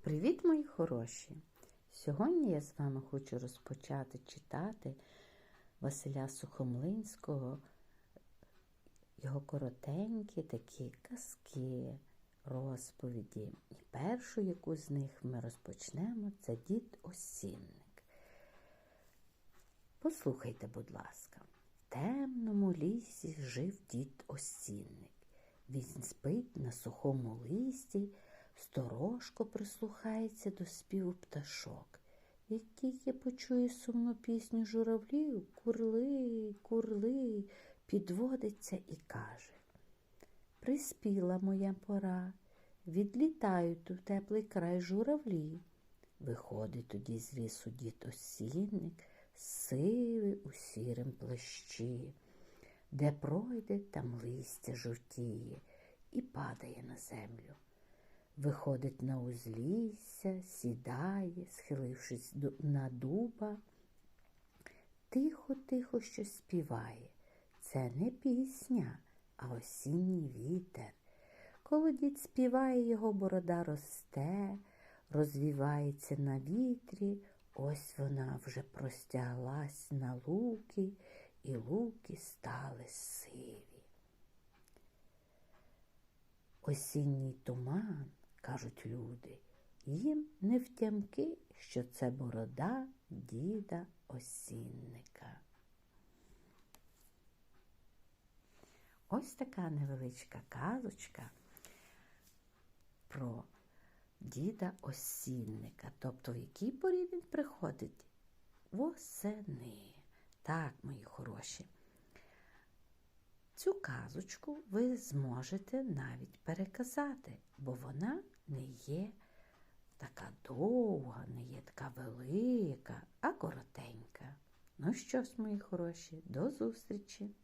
Привіт, мої хороші! Сьогодні я з вами хочу розпочати читати Василя Сухомлинського, його коротенькі такі казки, розповіді. І першу, яку з них ми розпочнемо, це дід Осінник. Послухайте, будь ласка, в темному лісі жив дід Осінник. Він спить на сухому листі, сторожко прислухається до співу пташок. Як тільки почує сумну пісню журавлів, курли, курли, підводиться і каже Приспіла моя пора, відлітають у теплий край журавлі. Виходить тоді з лісу дід осінник, сивий у сірим плащі. Де пройде, там листя жовтіє і падає на землю. Виходить на узлісся, сідає, схилившись на дуба, тихо-тихо щось співає. Це не пісня, а осінній вітер. Коли дід співає, його борода росте, розвівається на вітрі, ось вона вже простяглась на луки, і луки стали сиві. Осінній туман, кажуть люди, їм не втямки, що це борода діда осінника. Ось така невеличка казочка про діда осінника, тобто в якій порі він приходить восени. Так, мої хороші. Цю казочку ви зможете навіть переказати, бо вона не є така довга, не є така велика, а коротенька. Ну що ж, мої хороші, до зустрічі!